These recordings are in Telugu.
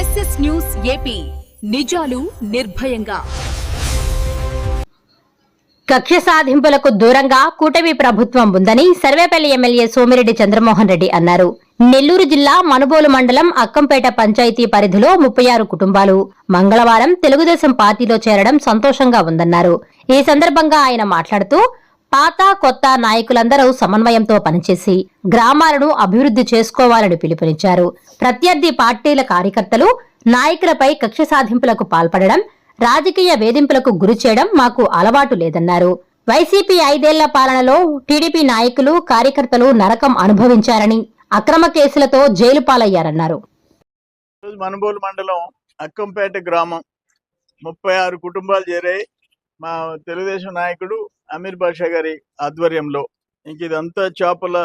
SS news AP. నిజాలు నిర్భయంగా. కక్ష సాధింపులకు దూరంగా కూటమి ప్రభుత్వం ఉందని సర్వేపల్లి ఎమ్మెల్యే సోమిరెడ్డి చంద్రమోహన్ రెడ్డి అన్నారు. నెల్లూరు జిల్లా మనుబోలు మండలం అక్కంపేట పంచాయతీ పరిధిలో ముప్పై ఆరు కుటుంబాలు. మంగళవారం తెలుగుదేశం పార్టీలో చేరడం సంతోషంగా ఉందన్నారు. ఈ సందర్భంగా ఆయన మాట్లాడుతూ పాత కొత్త నాయకులందరూ సమన్వయంతో పనిచేసి గ్రామాలను అభివృద్ధి చేసుకోవాలని పిలుపునిచ్చారు. ప్రత్యర్థి పార్టీల కార్యకర్తలు నాయకులపై కక్ష సాధింపులకు పాల్పడడం రాజకీయ వేధింపులకు గురి చేయడం మాకు అలవాటు లేదన్నారు. వైసీపీ ఐదేళ్ళ పాలనలో టీడీపీ నాయకులు కార్యకర్తలు నరకం అనుభవించారని అక్రమ కేసులతో జైలు పాలయ్యారన్నారు. మనుబోలు మండలం అక్కంపేట గ్రామం. ముప్పై ఆరు కుటుంబాలు చేరాయి. మా తెలుగుదేశం నాయకుడు అమీర్ బాషా గారి ఆధ్వర్యంలో ఇంక ఇదంతా చేపల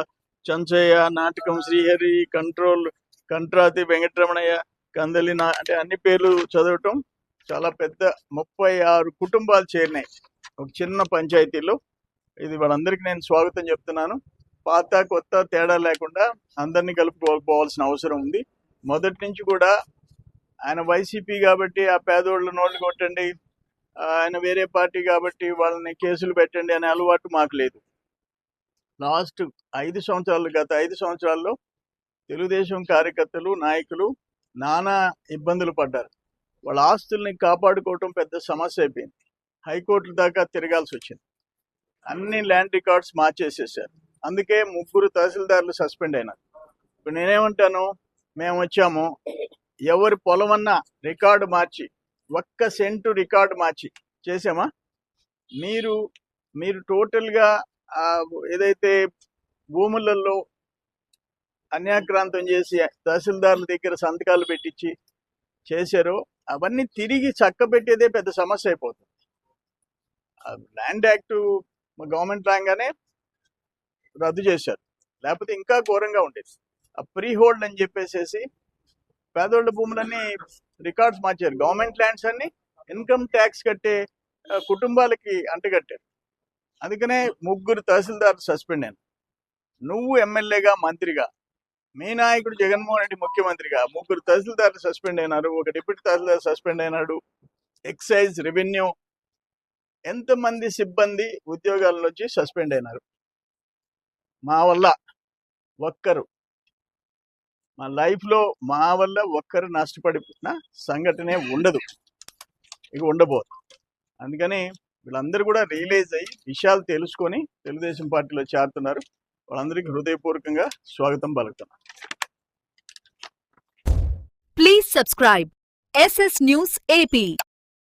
చంచయ్య నాటకం శ్రీహరి కంట్రోల్ కంట్రాతి వెంకటరమణయ్య కందలి నా అంటే అన్ని పేర్లు చదవటం చాలా పెద్ద ముప్పై ఆరు కుటుంబాలు చేరినాయి. ఒక చిన్న పంచాయతీలో. ఇది వాళ్ళందరికీ నేను స్వాగతం చెప్తున్నాను. పాత కొత్త తేడా లేకుండా అందరినీ కలుపుకోవాల్సిన అవసరం ఉంది. మొదటి నుంచి కూడా ఆయన వైసీపీ కాబట్టి ఆ పేదోళ్ళ నోళ్ళు కొట్టండి ఆయన వేరే పార్టీ కాబట్టి వాళ్ళని కేసులు పెట్టండి అనే అలవాటు మాకు లేదు. లాస్ట్ ఐదు సంవత్సరాలు గత ఐదు సంవత్సరాల్లో తెలుగుదేశం కార్యకర్తలు నాయకులు నానా ఇబ్బందులు పడ్డారు. వాళ్ళ ఆస్తుల్ని కాపాడుకోవటం పెద్ద సమస్య అయిపోయింది. హైకోర్టు దాకా తిరగాల్సి వచ్చింది. అన్ని ల్యాండ్ రికార్డ్స్ మార్చేసేసారు. అందుకే ముగ్గురు తహసీల్దార్లు సస్పెండ్ అయినారు. ఇప్పుడు నేనేమంటాను? మేము వచ్చాము. ఎవరి పొలమన్నా రికార్డు మార్చి ఒక్క సెంటు రికార్డు మార్చి. చేసామా మీరు మీరు టోటల్గా ఏదైతే భూములలో అన్యాక్రాంతం చేసి తహసీల్దార్ల దగ్గర సంతకాలు పెట్టించి చేశారో అవన్నీ తిరిగి చక్కబెట్టేదే పెద్ద సమస్య అయిపోతుంది. ల్యాండ్ యాక్ట్ గవర్నమెంట్ రాగానే రద్దు చేశారు. లేకపోతే ఇంకా ఘోరంగా ఉండేది. ఆ ప్రీ హోల్డ్ అని చెప్పేసేసి పేదోళ్ళ భూములన్నీ రికార్డ్స్ మార్చారు. గవర్నమెంట్ ల్యాండ్స్ అన్ని ఇన్కమ్ ట్యాక్స్ కట్టే కుటుంబాలకి అంటగట్టారు. అందుకనే ముగ్గురు తహసీల్దార్ సస్పెండ్ అయినారు. నువ్వు ఎమ్మెల్యేగా మంత్రిగా మీ నాయకుడు జగన్మోహన్ రెడ్డి ముఖ్యమంత్రిగా ముగ్గురు తహసీల్దార్లు సస్పెండ్ అయినారు ఒక డిప్యూటీ తహసీల్దార్ సస్పెండ్ అయినాడు ఎక్సైజ్ రెవెన్యూ ఎంతమంది సిబ్బంది ఉద్యోగాల నుంచి సస్పెండ్ అయినారు. మా వల్ల ఒక్కరు మా లైఫ్లో మా వల్ల ఒక్కరు నష్టపడిన సంఘటనే ఉండదు. ఇక ఉండబోదు. అందుకని వీళ్ళందరూ కూడా రియలైజ్ అయ్యి విషయాలు తెలుసుకొని తెలుగుదేశం పార్టీలో చేరుతున్నారు. వాళ్ళందరికీ హృదయపూర్వకంగా స్వాగతం పలుకుతున్నాను please subscribe SS news AP